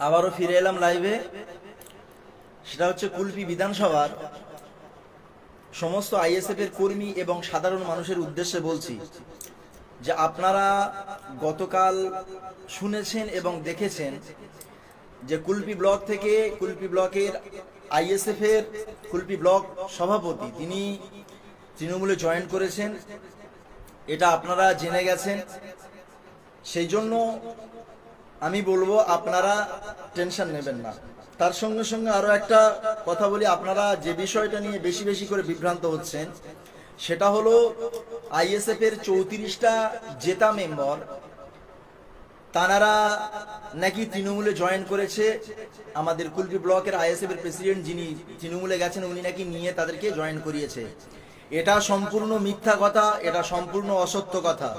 আবারও ফিরে এলাম লাইভে সেটা হচ্ছে কুলপি বিধানসভার। সমস্ত আইএসএফ এর কর্মী এবং সাধারণ মানুষের উদ্দেশ্যে বলছি যে আপনারা গতকাল শুনেছেন এবং দেখেছেন যে কুলপি ব্লক থেকে কুলপি ব্লকের আইএসএফ এর কুলপি ব্লক সভাপতি তিনি তৃণমূলে জয়েন করেছেন। এটা আপনারা জেনে গেছেন। সেই জন্য আমি বলব, আপনারা টেনশন নেবেন না। তার সঙ্গে সঙ্গে আরও একটা কথা বলি, আপনারা যে বিষয়টা নিয়ে বেশি বেশি করে বিভ্রান্ত হচ্ছেন, সেটা হলো আইএসএফ এর চৌত্রিশটা জেতা মেম্বার, তানারা নাকি তৃণমূলে জয়েন করেছে। আমাদের কুলপি ব্লকের আইএসএফ এর প্রেসিডেন্ট যিনি তৃণমূলে গেছেন, উনি নাকি নিয়ে তাদেরকে জয়েন করিয়েছে। এটা সম্পূর্ণ মিথ্যা কথা, এটা সম্পূর্ণ অসত্য কথা।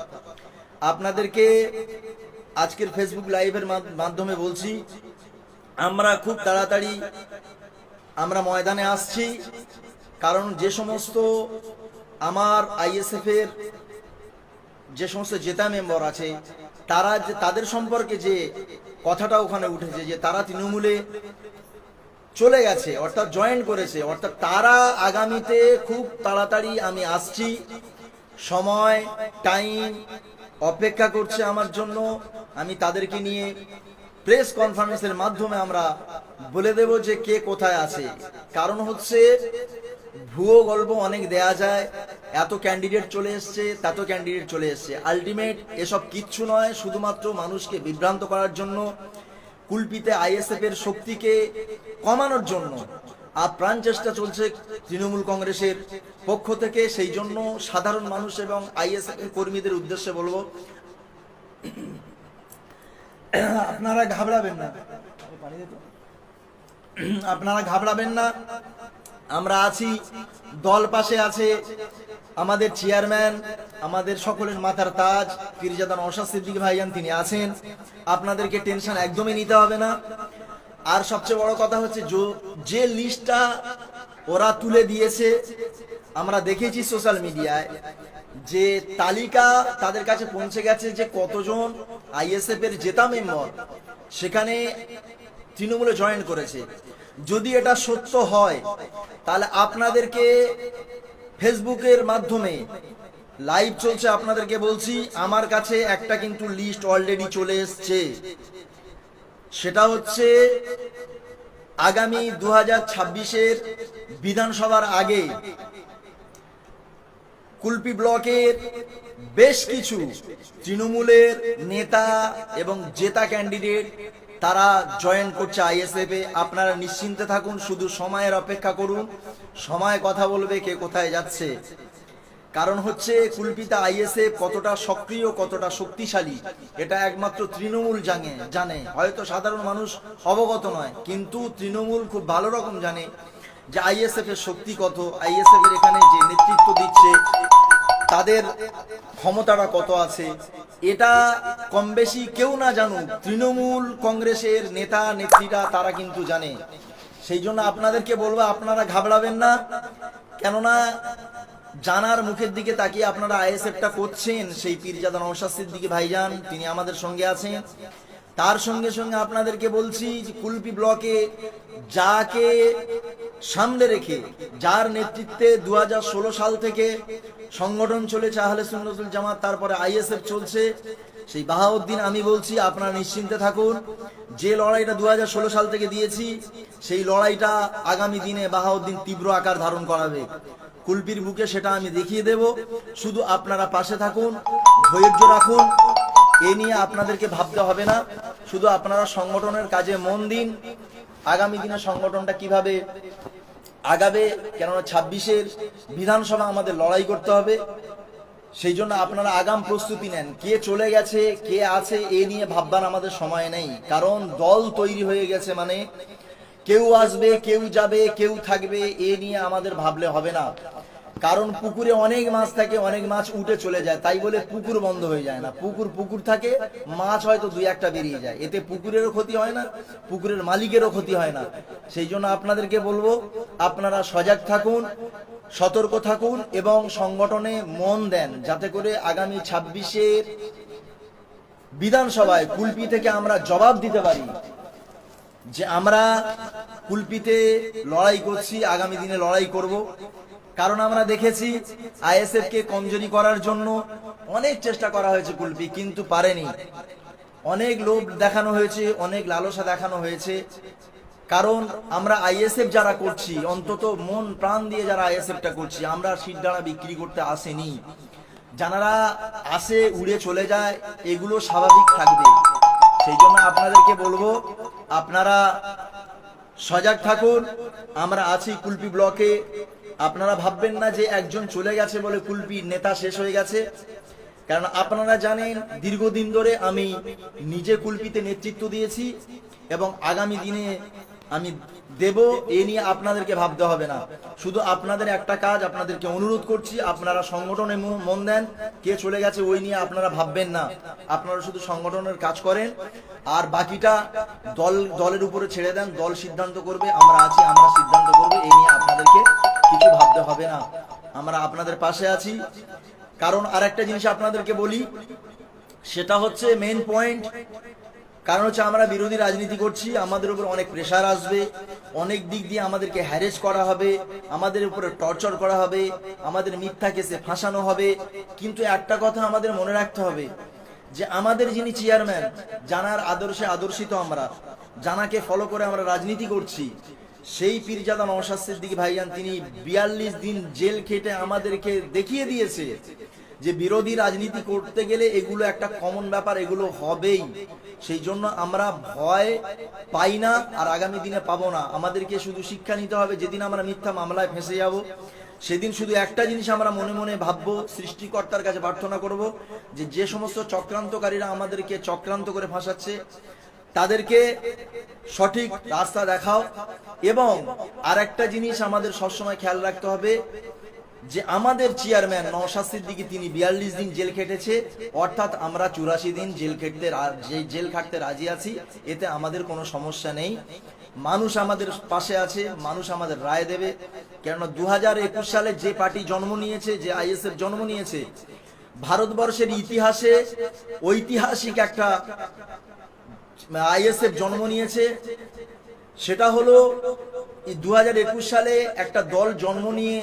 আপনাদেরকে আজকের ফেসবুক লাইভের মাধ- মাধ্যমে বলছি, আমরা খুব তাড়াতাড়ি আমরা ময়দানে আসছি, কারণ যে সমস্ত আমার আইএসএফ এর যে সমস্ত জেতা মেম্বার আছে, তারা যে তাদের সম্পর্কে যে কথাটা ওখানে উঠেছে, যে তারা তৃণমূলে চলে গেছে, অর্থাৎ জয়েন করেছে, অর্থাৎ তারা আগামীতে খুব তাড়াতাড়ি আমি আসছি। সময় টাইম অপেক্ষা করছে আমার জন্য। আমি তাদেরকে নিয়ে প্রেস কনফারেন্সের মাধ্যমে আমরা বলে দেব যে কে কোথায় আছে। কারণ হচ্ছে, ভুয়ো গল্প অনেক দেয়া যায়, এত ক্যান্ডিডেট চলে এসছে, তত ক্যান্ডিডেট চলে এসছে। আলটিমেট এসব কিচ্ছু নয়, শুধুমাত্র মানুষকে বিভ্রান্ত করার জন্য, কুলপিতে আইএসএফ এর শক্তিকে কমানোর জন্য। আপ্রাণ চেষ্টা চলছে তৃণমূল কংগ্রেসের পক্ষ থেকে, সেই জন্য সাধারণ মানুষ এবং আইএসএফ কর্মীদের উদ্দেশ্যে বলব আপনারা ঘাবড়াবেন না। আপনারা ঘাবড়াবেন না। আমরা আছি, দল পাশে আছে আমাদের চেয়ারম্যান আমাদের সকলের মাথার তাজ, ফিরজাদান অশা সিদ্দিক ভাইজান তিনি আছেন। আপনাদেরকে টেনশন একদমই নিতে হবে না। আর সবচেয়ে বড় কথা হচ্ছে, যে লিস্টটা ওরা তুলে দিয়েছে, আমরা দেখেছি সোশ্যাল মিডিয়ায় যে তালিকা তাদের কাছে পৌঁছে গেছে যে কতজন আইএসএফ এর জেতা মেম্বার, সেখানে তৃণমূলে জয়েন করেছে। যদি এটা সত্য হয়, তাহলে আপনাদেরকে ফেসবুকের মাধ্যমে লাইভ চলছে আপনাদেরকে বলছি, আমার কাছে একটা কিন্তু লিস্ট অলরেডি চলে এসছে। সেটা হচ্ছে আগামী দু হাজার বিধানসভার আগে কুলপি ব্লকের বেশ কিছু তৃণমূলের নেতা এবং জেতা ক্যান্ডিডেট তারা জয়েন করছে আইএসএফ এ। আপনারা নিশ্চিন্তে থাকুন, শুধু সময়ের অপেক্ষা করুন। সময় কথা বলবে কে কোথায় যাচ্ছে। কারণ হচ্ছে কুলপিতা আইএসএফ কতটা সক্রিয়, কতটা শক্তিশালী, এটা একমাত্র তৃণমূল জানে জানে। হয়তো সাধারণ মানুষ অবগত নয়, কিন্তু তৃণমূল খুব ভালো রকম জানে। যে আইএসএফ এর শক্তি কত আইএসএফ এর এখানে যে নেতৃত্ব দিচ্ছে, তাদের ক্ষমতাটা কত আছে, এটা কম বেশি কেউ না জানুক, তৃণমূল কংগ্রেসের নেতা, নেত্রীরা তারা কিন্তু জানে। সেই জন্য আপনাদেরকে বলব, আপনারা ঘাবড়াবেন না। কেননা জানার মুখের দিকে তাকিয়ে আপনারা আইএসএফটা করছেন, সেই পীরজাদা নৌশাস্তির দিকে ভাইজান, তিনি আমাদের সঙ্গে আছেন। তার সঙ্গে সঙ্গে আপনাদেরকে বলছি কুলপি ব্লকে যাকে সামনে রেখে যার নেতৃত্বে দু হাজার ষোলো সাল থেকে সংগঠন চলেছে আহলে সুন্নতুল জামাত, তারপরে আইএসএফ চলছে। সেই বাহাউদ্দিন আমি বলছি, আপনারা নিশ্চিন্তে থাকুন। যে লড়াইটা দু হাজার ষোলো সাল থেকে দিয়েছি, সেই লড়াইটা আগামী দিনে বাহাউদ্দিন তীব্র আকার ধারণ করাবে। কুলপির বুকে সেটা আমি দেখিয়ে দেব। শুধু আপনারা পাশে থাকুন, ধৈর্য রাখুন। এ নিয়ে আপনাদেরকে ভাবতে হবে না। শুধু আপনারা সংগঠনের কাজে মন দিন। আগামী দিনে সংগঠনটা কীভাবে আগাবে, কেননা ছাব্বিশের বিধানসভা আমাদের লড়াই করতে হবে। সেই জন্য আপনারা আগাম প্রস্তুতি নেন। কে চলে গেছে, কে আছে, এ নিয়ে ভাববার আমাদের সময় নেই। কারণ দল তৈরি হয়ে গেছে মানে কেউ আসবে, কেউ যাবে, কেউ থাকবে, এ নিয়ে আমাদের ভাবলে হবে না। কারণ পুকুরে অনেক মাছ থাকে, অনেক মাছ উঠে চলে যায়। তাই বলে পুকুর বন্ধ হয়ে যায় না। পুকুর পুকুর থাকে, মাছ হয়তো দুই একটা বেরিয়ে যায়। এতে পুকুরেরও ক্ষতি হয় না, পুকুরের মালিকেরও ক্ষতি হয় না। সেই জন্য আপনাদেরকে বলব, আপনারা সজাগ থাকুন, সতর্ক থাকুন এবং সংগঠনে মন দেন, যাতে করে আগামী ছাব্বিশের বিধানসভায় কুলপি থেকে আমরা জবাব দিতে পারি যে আমরা কুলপিতে লড়াই করছি, আগামী দিনে লড়াই করব। কারণ আমরা দেখেছি আইএসএফ কে কমজোরি করার জন্য অনেক চেষ্টা করা হয়েছে কুলপি কিন্তু পারেনি। অনেক লোভ দেখানো হয়েছে, অনেক লালসা দেখানো হয়েছে। কারণ আমরা আইএসএফ যারা করছি, অন্তত মন প্রাণ দিয়ে যারা আইএসএফটা করছি, আমরা সিটডাড়া বিক্রি করতে আসেনি। যারা আসে, উড়ে চলে যায়, এগুলো স্বাভাবিক থাকবে। সেই জন্য আপনাদেরকে বলব, আপনারা সজাগ থাকুন। আমরা আছি কুলপি ব্লকে। আপনারা ভাববেন না যে একজন চলে গেছে বলে কুলপি নেতা শেষ হয়ে গেছে। কারণ আপনারা জানেন, দীর্ঘদিন ধরে আমি নিজে কুলপিতে নেতৃত্ব দিয়েছি এবং আগামী দিনে আমি দেব, এ নিয়ে আপনাদেরকে ভাবতে হবে না। শুধু আপনাদের একটা কাজ, আপনাদেরকে অনুরোধ করছি, আপনারা সংগঠনে মন- দেন, কে চলে গেছে ওই নিয়ে আপনারা ভাববেন না। আপনারা শুধু সংগঠনের কাজ করেন, আর বাকিটা দল দলের উপরে ছেড়ে দেন, দল সিদ্ধান্ত করবে, আমরা আছি, আমরা সিদ্ধান্ত করব এই নিয়ে আপনাদেরকে কিছু ভাবতে হবে না। আমরা আপনাদের পাশে আছি। কারণ আর একটা জিনিস আপনাদেরকে বলি, সেটা হচ্ছে মেন পয়েন্ট কারণ হচ্ছে আমরা বিরোধী রাজনীতি করছি, আমাদের উপর অনেক প্রেশার আসবে, অনেক দিক দিয়ে আমাদেরকে হ্যারেস করা হবে, আমাদের উপরে টর্চার করা হবে, আমাদের মিথ্যা কেসে ফাঁসানো হবে। কিন্তু একটা কথা আমাদের মনে রাখতে হবে, যে আমাদের যিনি চেয়ারম্যান জানার আদর্শে আদর্শিত আমরা, জানাকে ফলো করে আমরা রাজনীতি করছি সেই পীরজাদা নওশাদ সিদ্দিকী ভাইজান, তিনি বিয়াল্লিশ দিন জেল খেটে আমাদেরকে দেখিয়ে দিয়েছে যে বিরোধী রাজনীতি করতে গেলে এগুলো একটা কমন ব্যাপার, এগুলো হবেই। সেই জন্য আমরা ভয় পাই না আর আগামী দিনে পাবো না। আমাদেরকে শুধু শিক্ষা নিতে হবে, যেদিন আমরা মিথ্যা মামলায় ফেঁসে যাব, সেদিন শুধু একটা জিনিস আমরা মনে মনে ভাববো, সৃষ্টিকর্তার কাছে প্রার্থনা করব যে যে সমস্ত চক্রান্তকারীরা আমাদেরকে চক্রান্ত করে ফাঁসাচ্ছে তাদেরকে সঠিক রাস্তা দেখাও এবং আর একটা জিনিস আমাদের সবসময় খেয়াল রাখতে হবে যে আমাদের চেয়ারম্যান নওশাদ দিকে তিনি বিয়াল্লিশ দিন জেল খেটেছে, অর্থাৎ আমরা চুরাশি দিন জেল খেটতে জেল খাটতে রাজি আছি, এতে আমাদের কোনো সমস্যা নেই। মানুষ আমাদের পাশে আছে, মানুষ আমাদের রায় দেবে। কেননা দু হাজার একুশ সালে যে পার্টি জন্ম নিয়েছে, যে আইএসএফ জন্ম নিয়েছে, ভারতবর্ষের ইতিহাসে ঐতিহাসিক একটা আইএসএফ জন্ম নিয়েছে। সেটা হলো দু হাজার একুশ সালে একটা দল জন্ম নিয়ে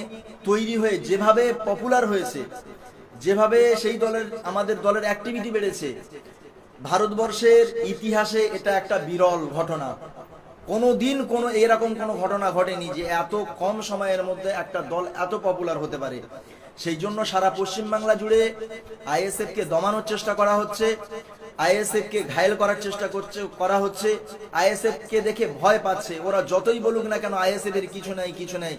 তৈরি হয়ে যেভাবে পপুলার হয়েছে, যেভাবে সেই দলের, আমাদের দলের অ্যাক্টিভিটি বেড়েছে, ভারতবর্ষের ইতিহাসে এটা একটা বিরল ঘটনা। কোনো দিন কোনো এরকম কোনো ঘটনা ঘটেনি যে এত কম সময়ের মধ্যে একটা দল এত পপুলার হতে পারে। সেই জন্য সারা পশ্চিমবাংলা জুড়ে আইএসএফ কে দমানোর চেষ্টা করা হচ্ছে। আইএসএফ কে ঘায়েল করার চেষ্টা করছে, করা হচ্ছে। আইএসএফ কে দেখে ভয় পাচ্ছে। ওরা যতই বলুক না কেন আইএসএফ এর কিছু নাই কিছু নাই।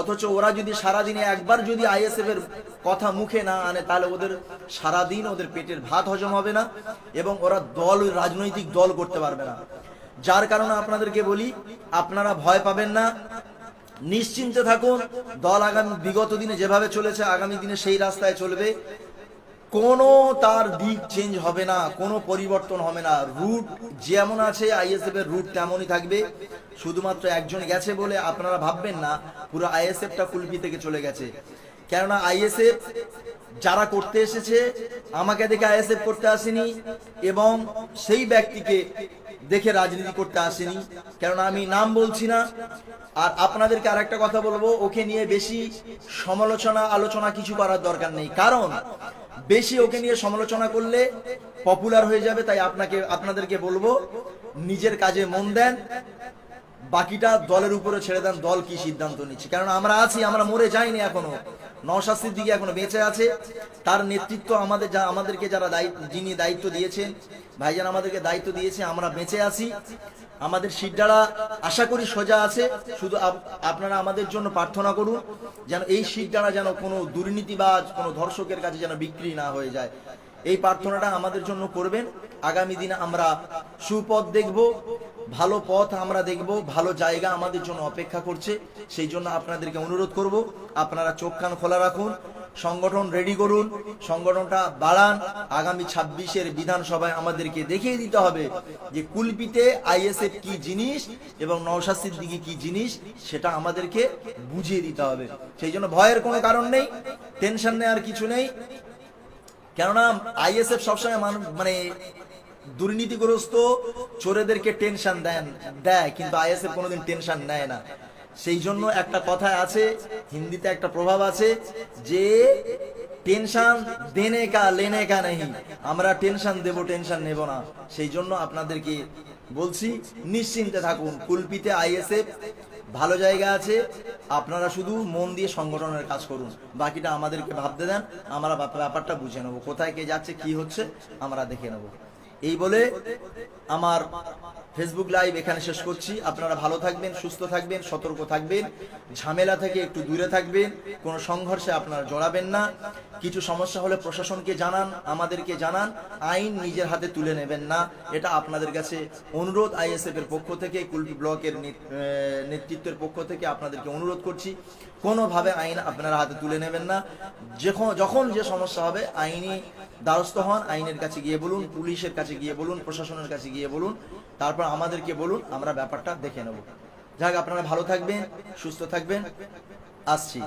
অথচ ওরা যদি সারাদিনে একবার যদি আইএসএফ এর কথা মুখে না আনে, তাহলে ওদের সারাদিন ওদের পেটের ভাত হজম হবে না এবং ওরা দল, রাজনৈতিক দল করতে পারবে না। যার কারণে আপনাদেরকে বলি, আপনারা ভয় পাবেন না। নিশ্চিন্তে থাকুন। দল আগামী, বিগত দিনে যেভাবে চলেছে, আগামী দিনে সেই রাস্তায় চলবে। কোনো তার দিক চেঞ্জ হবে না, কোনো পরিবর্তন হবে না। রুট যেমন আছে আইএসএফ এর রুট তেমনই থাকবে। শুধুমাত্র একজন গেছে বলে আপনারা ভাববেন না, পুরো আইএসএফটা কুলপি থেকে চলে গেছে। কেননা আইএসএফ যারা করতে এসেছে, আমাকে দেখে আইএসএফ করতে আসেনি এবং সেই ব্যক্তিকে দেখে রাজনীতি করতে আসেনি। কেননা আমি নাম বলছি না। আর আপনাদেরকে আর একটা কথা বলব, ওকে নিয়ে বেশি সমালোচনা, আলোচনা কিছু করার দরকার নেই। কারণ বেশি ওকে নিয়ে সমালোচনা করলে পপুলার হয়ে যাবে, তাই আপনাকে, আপনাদেরকে বলব, নিজের কাজে মন দেন, বাকিটা দলের উপরে ছেড়ে দেন, দল কি সিদ্ধান্ত নিচ্ছে। কারণ আমরা আছি, আমরা মরে যাইনি এখনও। নশাস্তির দিকে এখনও বেঁচে আছে। তার নেতৃত্ব আমাদের যা, আমাদেরকে যারা দায়িত্ব, যিনি দায়িত্ব দিয়েছেন, ভাইজান আমাদেরকে দায়িত্ব দিয়েছে, আমরা বেঁচে আছি। আমাদের সিটডাড়া আশা করি সোজা আছে। শুধু আপ- আপনারা আমাদের জন্য প্রার্থনা করুন, যেন এই সিটডাড়া যেন কোনো দুর্নীতিবাজ, কোনো ধর্ষকের কাছে যেন বিক্রি না হয়ে যায়। এই প্রার্থনাটা আমাদের জন্য করবেন। আগামী দিনে আমরা সুপথ দেখব, ভালো পথ আমরা দেখব, ভালো জায়গা আমাদের জন্য অপেক্ষা করছে। সেই জন্য আপনাদেরকে অনুরোধ করব, আপনারা চোখ কান খোলা রাখুন। সংগঠন রেডি করুন, সংগঠনটা বাড়ান। আগামী ছাব্বিশের বিধানসভায় আমাদেরকে দেখিয়ে দিতে হবে যে কুলপিতে আইএসএফ কি জিনিস এবং নওশাদ সিদ্দিকি কি জিনিস সেটা আমাদেরকে বুঝিয়ে দিতে হবে। সেই জন্য ভয়ের কোনো কারণ নেই টেনশন নেওয়ার কিছু নেই। কেননা আইএসএফ সবসময় মানুষ মানে দুর্নীতিগ্রস্ত, চোরেদেরকে টেনশন দেন, দেয়, কিন্তু আইএসএফ কোনোদিন টেনশন নেয় না। সেই জন্য একটা কথায় আছে, হিন্দিতে একটা প্রভাব আছে যে টেনশন দেনে কা লেনে কা নেই আমরা টেনশন দেব, টেনশন নেব না। সেই জন্য আপনাদেরকে বলছি, নিশ্চিন্তে থাকুন। কুলপিতে আইএসএফ ভালো জায়গা আছে, আপনারা শুধু মন দিয়ে সংগঠনের কাজ করুন। বাকিটা আমাদেরকে ভাবতে দেন, আমরা ব্যাপারটা বুঝে নেব। কোথায় কে যাচ্ছে, কি হচ্ছে, আমরা দেখে নেব। এই বলে আমার ফেসবুক লাইভ এখানে শেষ করছি। আপনারা ভালো থাকবেন, সুস্থ থাকবেন, সতর্ক থাকবেন, ঝামেলা থেকে একটু দূরে থাকবেন, কোনো সংঘর্ষে আপনারা জড়াবেন না। কিছু সমস্যা হলে প্রশাসনকে জানান, আমাদেরকে জানান, আইন নিজের হাতে তুলে নেবেন না। এটা আপনাদের কাছে অনুরোধ, আইএসএফ এর পক্ষ থেকে, কুলপি ব্লকের নেতৃত্বের পক্ষ থেকে আপনাদেরকে অনুরোধ করছি, কোনোভাবে আইন আপনারা হাতে তুলে নেবেন না। যখন যে সমস্যা হবে, আইনি দ্বারস্থ হন, আইনের কাছে গিয়ে বলুন, পুলিশের কাছে গিয়ে বলুন, প্রশাসনের কাছে গিয়ে বলুন, তারপর আমাদেরকে বলুন, আমরা ব্যাপারটা দেখে নেব। যাক, আপনারা ভালো থাকবেন, সুস্থ থাকবেন, আসছি।